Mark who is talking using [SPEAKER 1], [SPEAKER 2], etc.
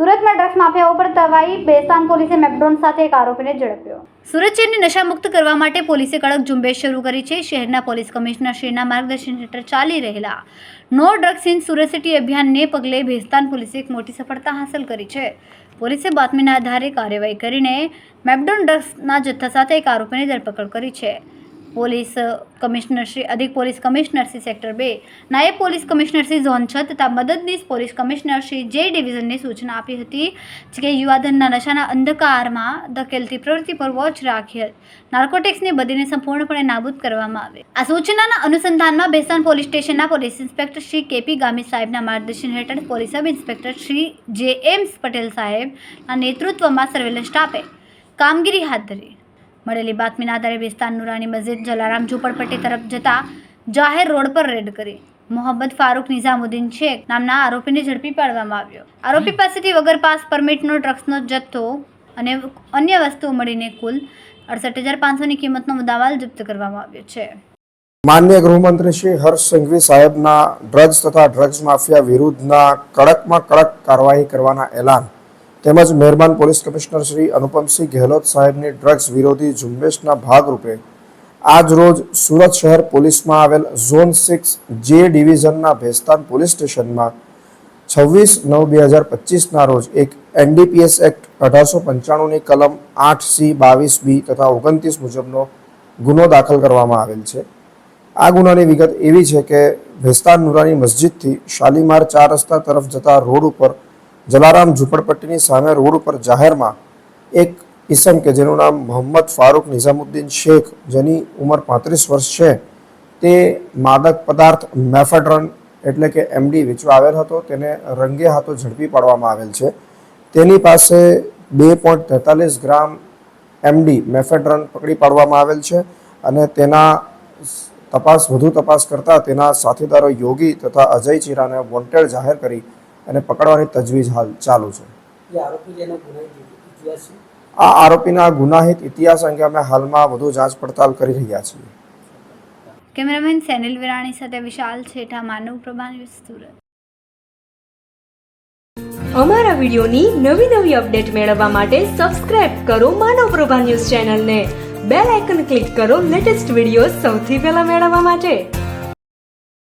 [SPEAKER 1] સુરતમાં drugs mafia ઉપર તવાઈ બેસ્તાન પોલીસે મેકડોન સાથે એક આરોપીને ઝડપ્યો. સુરત શહેરને નશામુક્ત કરવા માટે પોલીસે કડક ઝુંબેશ શરૂ કરી છે. શહેરના પોલીસ કમિશનર શ્રીના માર્ગદર્શન હેઠળ ચાલી રહેલા no drugs in Surat city અભિયાનને પગલે ભેસ્તાન પોલીસે એક મોટી સફળતા હાંસલ કરી છે. પોલીસે બાતમીના આધારે કાર્યવાહી કરીને મેકડોન ડ્રગ્સના જથ્થા સાથે એક આરોપીની ધરપકડ કરી છે. પોલીસ કમિશનર શ્રી, અધિક પોલીસ કમિશનર શ્રી સેક્ટર બે, નાયબ પોલીસ કમિશનર શ્રી ઝોન છ તથા મદદનીશ પોલીસ કમિશનર શ્રી જે ડિવિઝનને સૂચના આપી હતી કે યુવાધનના નશાના અંધકારમાં ધકેલતી પ્રવૃત્તિ પર વોચ રાખી નાર્કોટિક્સની બદીને સંપૂર્ણપણે નાબૂદ કરવામાં આવે. આ સૂચનાના અનુસંધાનમાં બેસાન પોલીસ સ્ટેશનના police inspector Shri KP Gami સાહેબના માર્ગદર્શન હેઠળ પોલીસ સબ ઇન્સ્પેક્ટર શ્રી જે એમ્સ પટેલ સાહેબના નેતૃત્વમાં સર્વેલન્સ સ્ટાફે કામગીરી હાથ ધરી. મળેલી બાતમીના આધારે વિસ્તાર નુરાની મસ્જિદ જલારામ ઝુંપડપટ્ટી તરફ જતા જાહેર રોડ પર રેડ કરી. મોહમ્મદ ફારૂક નિઝામુદ્દીન શેખ નામના આરોપીને ઝડપી પાડવામાં આવ્યો. આરોપી પાસેથી વગર પાસ પરમિટનો, ડ્રગ્સનો જથ્થો અને અન્ય વસ્તુઓ મળીને કુલ અડસઠ હજાર પાંચસોની કિંમતનો મુદ્દામાલ જપ્ત કરવામાં આવ્યો છે.
[SPEAKER 2] માન્ય ગૃહમંત્રી શ્રી હર્ષ સંઘવી સાહેબના ડ્રગ્સ તથા ડ્રગ્સ માફિયા વિરુદ્ધના કડકમાં કડક કાર્યવાહી કરવાના એલાન તેમજ મહેરબાન પોલીસ કમિશનર શ્રી અનુપમસિંહ ગેહલોત સાહેબની ડ્રગ્સ વિરોધી ઝુંબેશના ભાગરૂપે આજ રોજ સુરત શહેર પોલીસમાં આવેલ ઝોન સિક્સ જે ડિવિઝનના ભેસ્તાન પોલીસ સ્ટેશનમાં છવ્વીસ નવ બે હજાર પચીસના રોજ એક એનડીપીએસ એક્ટ અઢારસો પંચાણુંની કલમ આઠ સી બાવીસ બી તથા ઓગણત્રીસ મુજબનો ગુનો દાખલ કરવામાં આવેલ છે. આ ગુનાની વિગત એવી છે કે ભેસ્તાન નુરાની મસ્જિદથી શાલીમાર ચાર રસ્તા તરફ જતા રોડ ઉપર જલારામ ઝુંપડપટ્ટીની સામે રોડ ઉપર જાહેરમાં એક ઇસમ કે જેનું નામ મોહમ્મદ ફારૂક નિઝામુદ્દીન શેખ, જેની ઉંમર પાંત્રીસ વર્ષ છે, તે માદક પદાર્થ મેફેડ્રન એટલે કે એમડી વેચવા આવેલ હતો. તેને રંગે હાથો ઝડપી પાડવામાં આવેલ છે. તેની પાસે બે પોઈન્ટ તેતાલીસ ગ્રામ એમડી મેફેડ્રન પકડી પાડવામાં આવેલ છે અને તેના તપાસ વધુ તપાસ કરતા તેના સાથીદારો યોગી તથા અજય ચીરાને વોન્ટેડ જાહેર કરી અને પકડવાની તજવીજ હાલ ચાલુ છે. આ આરોપીના ગુનાહિત ઇતિહાસ અંગે અમે હાલમાં વધુ જાંચ પડતાલ કરી રહ્યા છીએ.
[SPEAKER 1] કેમેરામેન સેનિલ વિરાણી સાથે વિશાલ છેઠા માનવ પ્રભા સુરત.
[SPEAKER 3] અમારા વિડિયોની નવી નવી અપડેટ મેળવવા માટે સબસ્ક્રાઇબ કરો માનવ પ્રભા ન્યૂઝ ચેનલને. બેલ આઇકન ક્લિક કરો લેટેસ્ટ વીડિયો સૌથી પહેલા મેળવવા માટે.